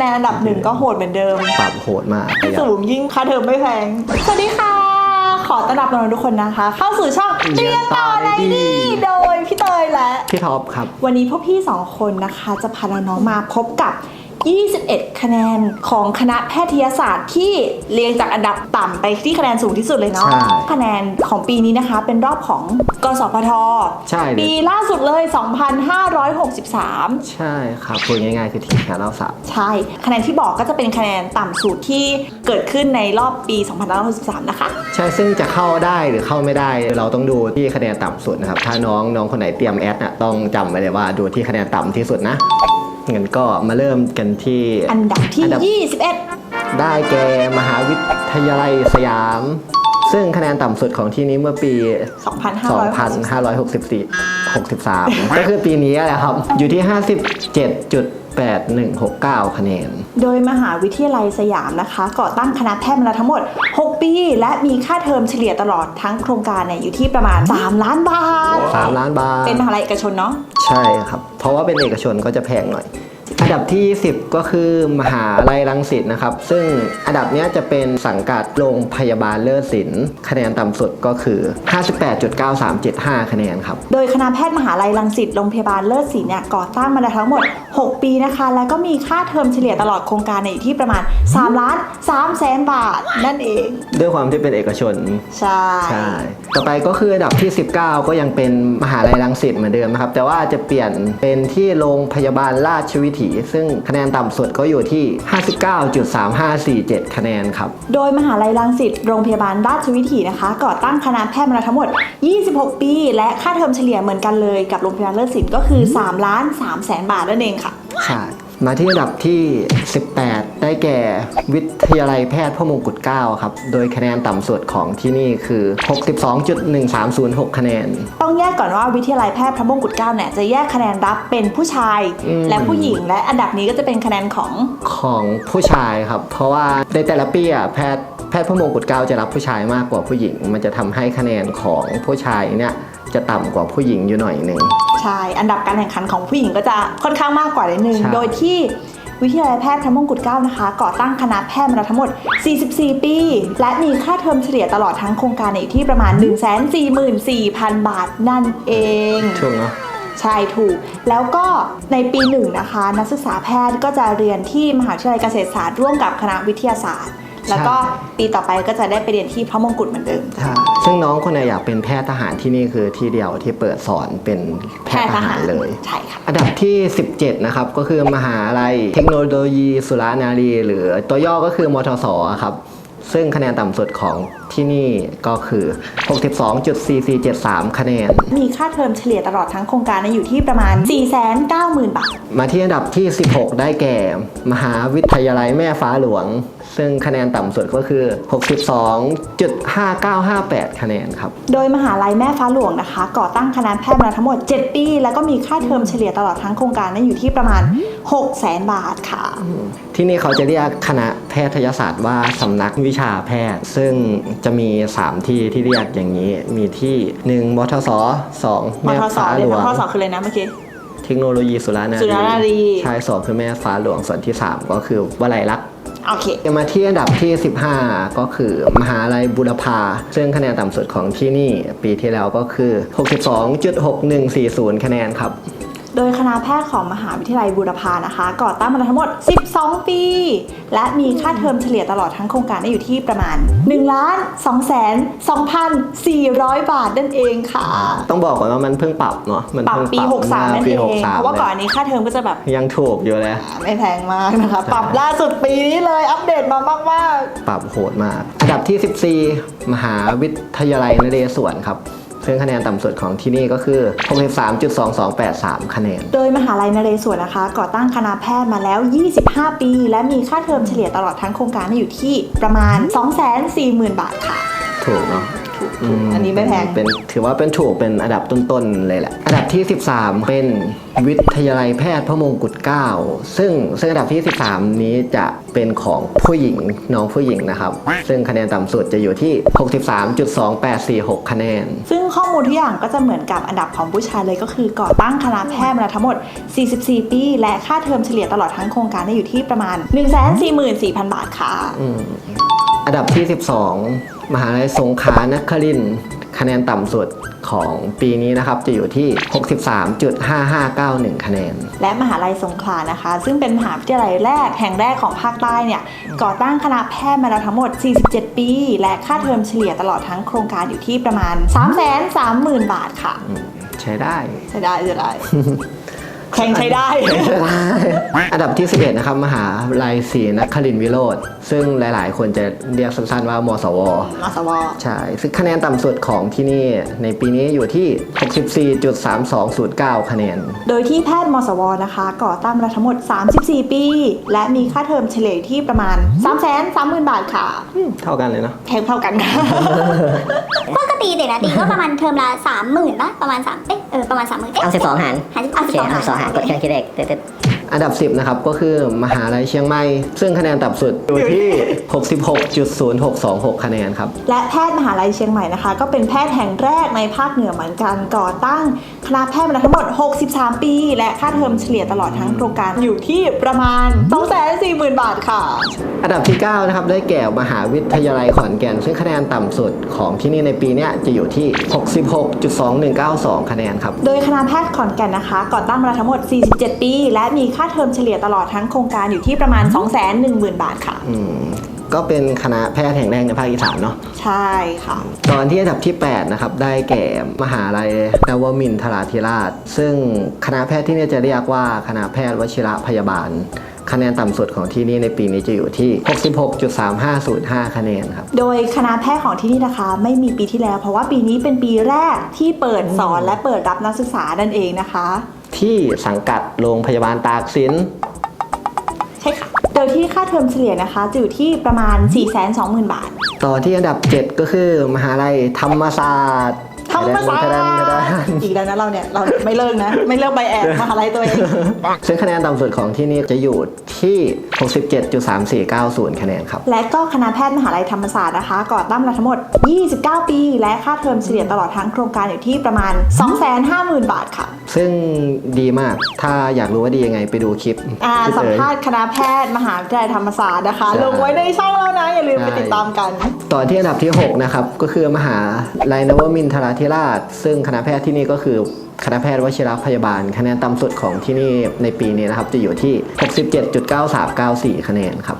ในอันดับหนึ่งก็โหดเหมือนเดิมปรับโหดมากประหยัดสูงยิ่งค่าเทอมไม่แพง สวัสดีค่ะ ขอต้อนรับน้องๆทุกคนนะคะ เข้าสู่ช่องเรียนต่อในดีโดยพี่เตยและ พี่ท็อปครับ วันนี้พวกพี่สองคนนะคะ จะพาน้องๆมาพบกับ 21 คะแนนของคณะแพทยศาสตร์ที่เรียงจากอันดับต่ำไปที่คะแนนสูงที่สุดเลยเนาะ ใช่คะแนนของปีนี้นะคะ เป็นรอบของกสพท ใช่เลย ปีล่าสุดเลย 2563 ใช่ครับพูดง่ายๆคือทีมงานเราสับใช่ คะแนนที่บอกก็จะเป็นคะแนนต่ำสุดที่เกิดขึ้นในรอบปี 2563 นะคะ ใช่ซึ่งจะเข้าได้หรือเข้าไม่ได้ เราต้องดูที่คะแนนต่ำสุดนะครับ ถ้าน้องน้องคนไหนเตรียมแอดน่ะต้องจำไว้เลยว่าดูที่คะแนนต่ำที่สุดนะ งั้นก็มาเริ่มกันที่อันดับที่อันดับ21 ได้แก่มหาวิทยาลัยสยาม ซึ่งคะแนนต่ำสุดของที่นี้เมื่อปี 2,564 2563 63 ก็คือปีนี้แหละครับ อยู่ที่ 57.8169 คะแนน โดยมหาวิทยาลัยสยามนะคะ ก่อตั้งคณะแพทย์มาแล้วทั้งหมด 6 ปี และมีค่าเทอมเฉลี่ยตลอดทั้งโครงการเนี่ยอยู่ที่ประมาณ 3 ล้านบาท 3 ล้านบาท เป็นมหาลัยเอกชนเนาะ ใช่ครับ เพราะว่าเป็นเอกชนก็จะแพงหน่อย อันดับที่ 10 ก็คือมหาลัยรังสิตนะครับ ซึ่งอันดับเนี้ยจะเป็นสังกัดโรงพยาบาลเลิศศิลป์คะแนนต่ำสุดก็คือ 58.9375 คะแนนครับ โดยคณะแพทย์มหาลัยรังสิตโรงพยาบาลเลิศศรีเนี่ยก่อตั้งมาแล้วทั้งหมด 6 ปีนะคะ และก็มีค่าเทอมเฉลี่ยตลอดโครงการเนี่ยอยู่ที่ประมาณ3ล้าน3แสนบาทนั่นเอง ด้วยความที่เป็นเอกชนใช่ใช่ต่อไปก็คืออันดับที่ 19 ก็ยังเป็นมหาลัยรังสิตเหมือนเดิมนะครับแต่ว่าจะเปลี่ยนเป็นที่โรงพยาบาลราชวิถีซึ่งคะแนนต่ำสุดก็อยู่ที่ 59.3547 คะแนนครับ โดยมหาลัยรังสิตโรงพยาบาลราชวิถีนะคะ ก่อตั้งคณะแพทย์มาแล้วทั้งหมด 26 ปี และค่าเทอมเฉลี่ยเหมือนกันเลยกับโรงพยาบาลเลิศศิลป์ก็คือ3ล้าน3แสนบาทนั่นเองค่ะใช่ มาที่อันดับที่ 18 ได้แก่วิทยาลัยแพทย์พระมงกุฎเกล้าครับ โดยคะแนนต่ำสุดของที่นี่คือ 62.1306 คะแนน ต้องแยกก่อนว่าวิทยาลัยแพทย์พระมงกุฎเกล้าเนี่ยจะแยกคะแนนรับเป็นผู้ชายอืม และผู้หญิงและอันดับนี้ก็จะเป็นคะแนนของ ของผู้ชายครับ เพราะว่าในแต่ละปีอะแพทย์แพทย์พระมงกุฎเกล้าจะรับผู้ชายมากกว่าผู้หญิง มันจะทำให้คะแนนของผู้ชายเนี่ย จะต่ำกว่าผู้หญิงอยู่หน่อยหนึ่ง ใช่ อันดับการแข่งขันของผู้หญิงก็จะค่อนข้างมากกว่านิดนึง ใช่ โดยที่วิทยาลัยแพทย์พระมงกุฎเกล้านะคะ ก่อตั้งคณะแพทย์มาแล้วทั้งหมด 44 ปี และมีค่าเทอมเฉลี่ยตลอดทั้งโครงการเนี่ยอยู่ที่ประมาณ 144,000 บาทนั่นเองช่วงเนาะ ใช่ถูก แล้วก็ในปีหนึ่งนะคะ นักศึกษาแพทย์ก็จะเรียนที่มหาวิทยาลัยเกษตรศาสตร์ร่วมกับคณะวิทยาศาสตร์ แล้วก็ปีต่อไปก็จะได้ไปเรียนที่พระมงกุฎเหมือนเดิมใช่ซึ่งน้องคนไหนอยากเป็นแพทย์ทหารที่นี่คือที่เดียวที่เปิดสอนเป็นแพทย์ทหารเลยใช่ค่ะอันดับที่ 17 นะครับ ก็คือมหาลัยเทคโนโลยีสุรานารี หรือตัวย่อก็คือมทสครับ ซึ่งคะแนนต่ำสุดของ ที่นี่ก็คือ 62.4473 คะแนน มีค่าเทอมเฉลี่ยตลอดทั้งโครงการเนี่ยอยู่ที่ประมาณ 490,000 บาท มาที่อันดับที่ 16 ได้แก่ มหาวิทยาลัยแม่ฟ้าหลวง ซึ่งคะแนนต่ำสุดก็คือ 62.5958 คะแนนครับ โดยมหาลัยแม่ฟ้าหลวงนะคะ ก่อตั้งคณะแพทย์มาทั้งหมด 7 ปี แล้วก็มีค่าเทอมเฉลี่ยตลอดทั้งโครงการเนี่ยอยู่ที่ประมาณ 600,000 บาทค่ะ ที่นี่เขาจะเรียกคณะแพทยศาสตร์ว่าสำนักวิชาแพทย์ ซึ่งจะมี 3 ที่ที่เรียกอย่างนี้ มีที่ 1มทส2มแม่ทสฟ้าเรีหยลนวงมทสคือเลยนะเมื่อกี้ เทคโนโลยีสุรานาสุรานารี ใช่สองคือแม่ฟ้าหลวงส่วนที่ 3 ก็คือวลัยลักษณ์โอเคมาที่อันดับที่ 15 ก็คือมหาลัยบุรพา ซึ่งคะแนนต่ำสุดของที่นี่ ปีที่แล้วก็คือ 62.6140 คะแนนครับ โดยคณะแพทย์ของมหาวิทยาลัยบูรพานะคะ ก่อตั้งมาแล้วทั้งหมด 12 ปี และมีค่าเทอมเฉลี่ยตลอดทั้งโครงการได้อยู่ที่ประมาณ1ล้าน2แสน2,400 บาทนั่นเองค่ะ ต้องบอกก่อนว่ามันเพิ่งปรับเนาะมันปรับเพิ่งปี 63 นั่นปีเอง63เพราะว่าก่อนอันนี้ค่าเทอมก็จะแบบยังถูกอยู่เลยไม่แพงมากนะคะ ปรับล่าสุดปีนี้เลยอัปเดตมามากมากปรับโหดมาก อันดับที่ 14 มหาวิทยาลัยนเรศวรครับ ซึ่งคะแนนต่ำสุดของที่นี่ก็คือ 63.2283 คะแนนๆโดยมหาลัยนเรศวรนะคะ ก่อตั้งคณะแพทย์มาแล้ว 25 ปี และมีค่าเทอมเฉลี่ยตลอดทั้งโครงการอยู่ที่ประมาณ 240,000 บาทค่ะ ถูกเนาะถูกถูก อันนี้ไม่แพง เป็นถือว่าเป็นถูกเป็นอันดับต้นๆเลยแหละ อันดับที่ 13 เป็นวิทยาลัยแพทย์พระมงกุฎเกล้าซึ่งซึ่งอันดับที่ 13 นี้จะเป็นของผู้หญิงน้องผู้หญิงนะครับ ซึ่งคะแนนต่ำสุดจะอยู่ที่ 63.2846 คะแนน ซึ่งข้อมูลทุกอย่างก็จะเหมือนกับอันดับของผู้ชายเลยก็คือก่อตั้งคณะแพทย์มาแล้วทั้งหมด 44 ปี และค่าเทอมเฉลี่ยตลอดทั้งโครงการได้อยู่ที่ประมาณ 144,000 บาทค่ะอันดับที่ 12 มหาลัยสงขลานครินทร์คะแนนต่ำสุดของปีนี้นะครับจะอยู่ที่ 63.5591 คะแนน และมหาลัยสงขลานะคะ ซึ่งเป็นมหาวิทยาลัยแรกแห่งแรกของภาคใต้เนี่ยก่อตั้งคณะแพทย์มาแล้วทั้งหมด 47 ปี และค่าเทอมเฉลี่ยตลอดทั้งโครงการอยู่ที่ประมาณ 330,000 บาทค่ะ ใช้ได้ ใช้ได้ใช้ได้ แข่งใช้ได้ อันดับที่ 11 นะครับ มหาลัยศรีนครินทร์วิโรธซึ่งหลายๆ คนจะเรียกสั้นๆว่ามสวมาสวใช่ ซึ่งคะแนนต่ำสุดของที่นี่ในปีนี้อยู่ที่ 64.3209 คะแนน โดยที่แพทย์มสวนะคะ ก่อตั้งมาแล้วทั้งหมด 34 ปี และมีค่าเทอมเฉลี่ยที่ประมาณ 330,000 บาทค่ะเท่ากันเลยเนาะแทงเท่ากันค่ะ ปกติเด็กนะตีก็ประมาณเทอมละสามหมื่นป่ะประมาณสามเอ๊ะเออประมาณสามหมื่นเอ๊ะเอาสิบสองหารหารสิบเอาโอสิบเคสองหารเอาสองหารกดเครื่องคิดเลขตึ๊ด อันดับ 10 นะครับ ก็คือมหาลัยเชียงใหม่ ซึ่งคะแนนต่ำสุดอยู่ที่ 66.0626 คะแนนครับ และแพทย์มหาลัยเชียงใหม่นะคะ ก็เป็นแพทย์แห่งแรกในภาคเหนือเหมือนกันก่อตั้งคณะแพทย์มาแล้วทั้งหมด 63 ปี และค่าเทอมเฉลี่ยตลอดทั้งโครงการอยู่ที่ประมาณ 240,000 บาทค่ะ อันดับที่ 9 นะครับ ได้แก่มหาวิทยาลัยขอนแก่น ซึ่งคะแนนต่ำสุดของที่นี่ในปีเนี้ยจะอยู่ที่ 66.2192 คะแนนครับ โดยคณะแพทย์ขอนแก่นนะคะ ก่อตั้งมาแล้วทั้งหมด 47 ปี และมีค่าเทอมเฉลี่ยตลอดทั้งโครงการอยู่ที่ประมาณ 210,000 บาทค่ะ อืมก็เป็นคณะแพทย์แห่งแรกในภาคอีสานเนาะ ใช่ค่ะ ตอนที่อันดับที่ 8 นะครับ ได้แก่มหาลัยนวมินทราธิราช ซึ่งคณะแพทย์ที่นี่จะเรียกว่าคณะแพทย์วชิระพยาบาล คะแนนต่ำสุดของที่นี่ในปีนี้จะอยู่ที่ 66.3505 คะแนนครับ โดยคณะแพทย์ของที่นี่นะคะ ไม่มีปีที่แล้ว เพราะว่าปีนี้เป็นปีแรกที่เปิดสอนและเปิดรับนักศึกษานั่นเองนะคะ ที่สังกัดโรงพยาบาลตากสิน ใช่ค่ะ โดยที่ค่าเทอมเฉลี่ยนะคะจะอยู่ที่ประมาณ 420,000 บาท ต่อที่อันดับ 7 ก็คือ มหาลัยธรรมศาสตร์ธ รรมศาสตทะร์ดานทะดานอีกแล้วนะเราเนี่ยเราไม่เลิกนะ ไม่เลิกใบแอบมหาลัยตัวเองซึ่งคะแนนต่ำสุดของที่นี่จะอยู่ที่ 67.3490 คะแนนครับ และก็คณะแพทย์มหาลัยธรรมศาสตร์นะคะ ก่อตั้งมาทั้งหมด 29 ปี และค่าเทอมเฉลี่ยตลอดทั้งโครงการอยู่ที่ประมาณ 250,000 บาทค่ะ ซึ่งดีมากถ้าอยากรู้ว่าดียังไงไปดูคลิปอ่าคลิปสัมเอ่ยภาษณ์คณะแพทย์มหาวิทยาลัยธรรมศาสตร์นะคะใช่ลงไว้ในช่องแล้วนะอย่าลืมไปใช่ติดตามกัน ต่อที่อันดับที่ 6 นะครับ ก็คือมหาลัยนวมินทราธิราช ซึ่งคณะแพทย์ที่นี่ก็คือคณะแพทย์วชิรพยาบาล คะแนนต่ำสุดของที่นี่ในปีนี้นะครับ จะอยู่ที่ 67.9394 คะแนนครับ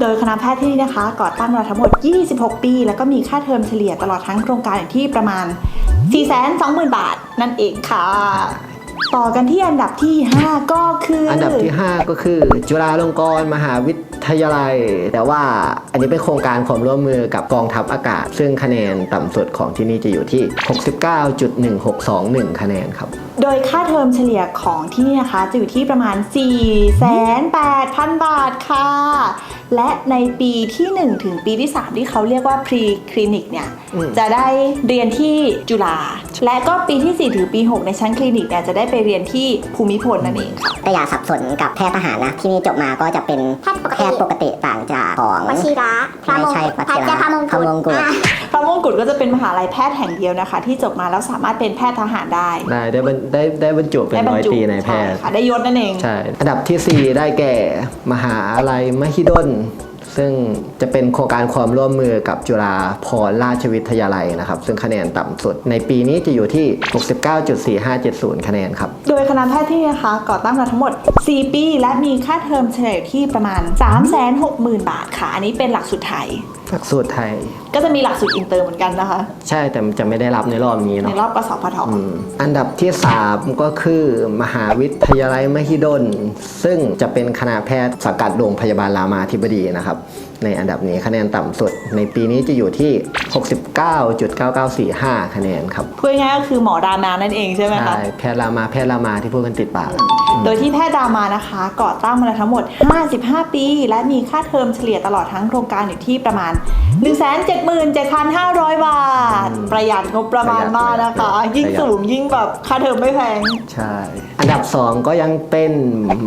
โดยคณะแพทย์ที่นี่นะคะ ก่อตั้งมาทั้งหมด 26 ปี แล้วก็มีค่าเทอมเฉลี่ยตลอดทั้งโครงการอยู่ที่ประมาณ 420,000 บาทนั่นเองค่ะ ต่อกันที่อันดับที่ 5 ก็คืออัอันดับที่ 5 ก็คือ จุฬาลงกรณ์มหาวิทยาลัย แต่ว่าอันนี้เป็นโครงการความร่วมมือกับกองทัพอากาศ ซึ่งคะแนนต่ำสุดของที่นี่จะอยู่ที่ 69.1621 คะแนนครับ โดยค่าเทอมเฉลี่ยของที่นี่นะคะ จะอยู่ที่ประมาณ 4,800,000บาทค่ะ และในปีที่ 1 ถึงปีที่ 3 ที่เขาเรียกว่า pre clinic เนี่ยอืม จะได้เรียนที่จุฬาและก็ปีที่ 4 ถึงปี 6 ในชั้นคลินิกเนี่ยจะได้ไปเรียนที่ภูมิพลนั่นเองค่ะๆแต่อย่าสับสนกับแพทย์ทหารนะ ที่นี่จบมาก็จะเป็นแพทย์ปกแพติทย์ปกติต่างจากของ วชิระพระมไม่งใช่กุฎวชิระพระมงพระมงกุฎอะพระมงกุฎก็จะเป็นมหาลัยแพทย์แห่งเดียวนะคะ ที่จบมาแล้วสามารถเป็นแพทย์ทหารได้ได้ได้บรรได้ได้บรรจุเป็นได้บรร้รอยจุตรีในแพทย์ใช่ค่ะได้ยศนั่นเอง ใช่ อันดับทีสี่4 ได้แก่ มหาลัยมหิดลซึ่งจะเป็นโครงการความร่วมมือกับจุฬาพรราชวิทยาลัยนะครับ ซึ่งคะแนนต่ำสุดในปีนี้จะอยู่ที่ 69.4570 คะแนนครับ โดยคณะแพทย์ที่นี่นะคะก่อตั้งมาทั้งหมด 4 ปี และมีค่าเทอมเฉลี่ยอยู่ที่ประมาณ 360,000 บาทค่ะ อันนี้เป็นหลักสูตรไทย หลักสูตรไทย ก็จะมีหลักสูตรอินเตอร์เหมือนกันนะคะ ใช่แต่จะไม่ได้รับในรอบนี้ในเนาะรอบกสพท อืมอันดับที่ 3 ก็คือ มหาวิทยาลัยมหิดล ซึ่งจะเป็นคณะแพทย์สังกัดโรงพยาบาลรามาธิบดีนะครับในอันดับนี้คะแนนต่ำสุด ในปีนี้จะอยู่ที่ 69.9945 คะแนนครับ พูดง่ายๆก็คือหมอรามานั่นเองใช่ไหมคะ ใช่แพทย์รามาแพทย์รามาที่พูดกันติดปากโดยที่แพทย์รามานะคะก่อตั้งมาแล้วทั้งหมด 55 ปี และมีค่าเทอมเฉลี่ยตลอดทั้งโครงการอยู่ที่ประมาณ 177,500 บาท ประหยัดงบประมาณมากนะคะ ยิ่งสูงยิ่งแบบค่าเทอมไม่แพง ใช่ อันดับ 2 ก็ยังเป็น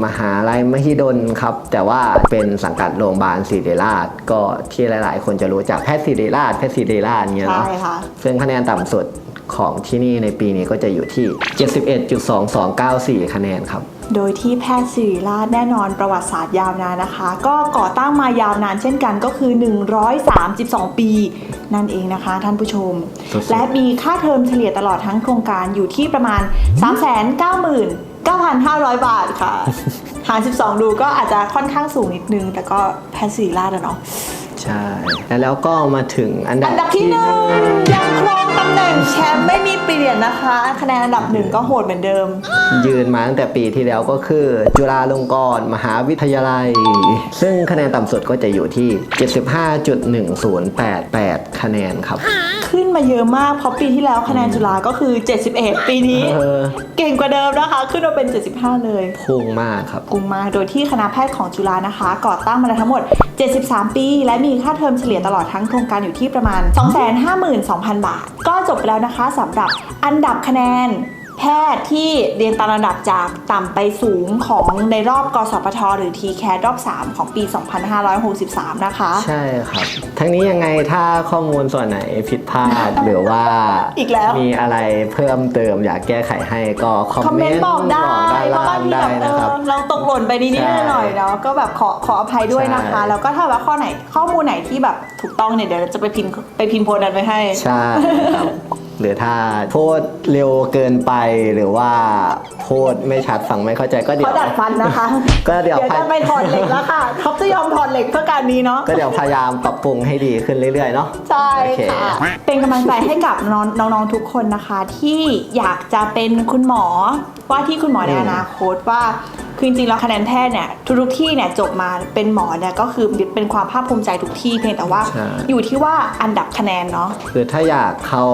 มหาลัยมหิดลครับ แต่ว่าเป็นสังกัดโรงพยาบาลศิริราชก็ที่หลาย ๆ คนจะรู้จักแพทย์ศิริราชแพทย์ศิริราชเงี้ยใช่เนาะค่ะ ซึ่งคะแนนต่ำสุดของที่นี่ในปีนี้ก็จะอยู่ที่ 71.2294 คะแนนครับ โดยที่แพทย์ศิริราชแน่นอนประวัติศาสตร์ยาวนานนะคะ ก็ก่อตั้งมายาวนานเช่นกันก็คือ 132 ปี นั่นเองนะคะท่านผู้ชม สุดๆ และมีค่าเทอมเฉลี่ยตลอดทั้งโครงการอยู่ที่ประมาณ 399,500 บาทค่ะ หาร12 ดูก็อาจจะค่อนข้างสูงนิดนึง แต่ก็แพทย์ศิริราชอะเนาะ ใช่ แล้วก็มาถึงอันดัอับนดับที่หนึ่งยังครองตำแหน่งแชมป์ไม่มีเปลี่ยนนะคะ คะแนนอันดับหนึ่งก็โหดเหมือนเดิม ยืนมาตั้งแต่ปีที่แล้วก็คือ จุฬาลงกรณ์มหาวิทยาลัย ซึ่งคะแนนต่ำสุดก็จะอยู่ที่ 75.1088 คะแนนครับ ขึ้นมาเยอะมากเพราะปีที่แล้วคะแนนจุฬาก็คือ 71 ปีนี้ เออ เก่งกว่าเดิมนะคะ ขึ้นมาเป็น 75 เลย พุ่งมากครับ กรุงมากโดยที่คณะแพทย์ของจุฬานะคะ ก่อตั้งมาแล้วทั้งหมด 73 ปี และมีค่าเทอมเฉลี่ยตลอดทั้งโครงการอยู่ที่ประมาณ 252,000 บาทก็จบไปแล้วนะคะสำหรับอันดับคะแนน แพทย์ที่เรียนตามระดับจากต่ำไปสูงของในรอบกสพทหรือ t c a รอบ 3 ของปี 2563 นะคะ ใช่ครับ ทั้งนี้ยังไงถ้าข้อมูลส่วนไหนผิดพลาด หรือว่าอีกแล้ว มีอะไรเพิ่มเติมอยากแก้ไขให้ก็คอมคอมเมเมนนต์ต์บอกได้ด้านเพราะล่าบางงทีได้แบบเอนะครับอเราตกหล่นไปนิดใช่ๆหน่อยๆเนาะก็แบบขอขออภัยด้วยนะคะใช่แล้วก็ถ้าว่าข้อไหนข้อมูลไหนที่แบบถูกต้องเนี่ยเดี๋ยวเราจะไปพิมพ์ไปพิมพ์โพสต์นั้นไว้ให้ ใช่ครับ หรือถ้าพูดเร็วเกินไปหรือว่าพูดไม่ชัดฟังไม่เข้าใจก็เดี๋ยเขาว ดัดฟันนะคะ ก็เดี๋ยวจะไปถอดเหล็กแล้วค่ะเขาจะยอมถอดเหล็กเพื่อการนี้เนาะ ก็เดี๋ยวพยายามปรับปรุงให้ดีขึ้นเรื่อยๆเนาะ ใช่โอเค ค่ะ เป็นกำลังใจให้กับน้องน้องๆทุกคนนะคะ ที่อยากจะเป็นคุณหมอว่าที่คุณหมอในอนาคตว่า คือจริงๆแล้วคะแนนแพทย์เนี่ยทุกๆที่เนี่ยจบมาเป็นหมอเนี่ยก็คือเป็นความภาคภูมิใจทุกที่เพียงแต่ว่า ใช่ อยู่ที่ว่าอันดับคะแนนเนาะ คือถ้าอยากเข้า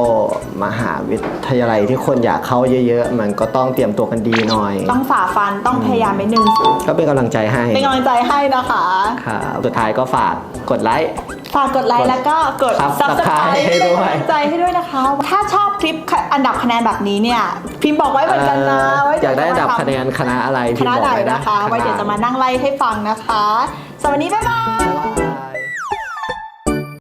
มหาวิทยาลัยที่คนอยากเข้าเยอะๆ มันก็ต้องเตรียมตัวกันดีหน่อย ต้องฝ่าฟันต้องพยายามไปหนึ่งก็เป็นกำลังใจให้เป็นกำลังใจให้นะคะ ครับสุดท้ายก็ฝากกดไลค์ฝากกดไลค์แล้วก็กด Subscribe Subscribe ให้ให้ด้เป็นวยกำลังใจให้ด้วยนะคะ ถ้าชอบคลิปอันดับคะแนนแบบนี้เนี่ย พิมพ์บอกไว้เหมือนกันนะเอ่อไว้อยากได้อันดับคะแนนคณะอะไรคพิมณะพ์บอไหนกไว้นะนะคะ ไว้เดี๋ยวจะมานั่งไล่ให้ฟังนะคะสวัสดีบ๊ายบาย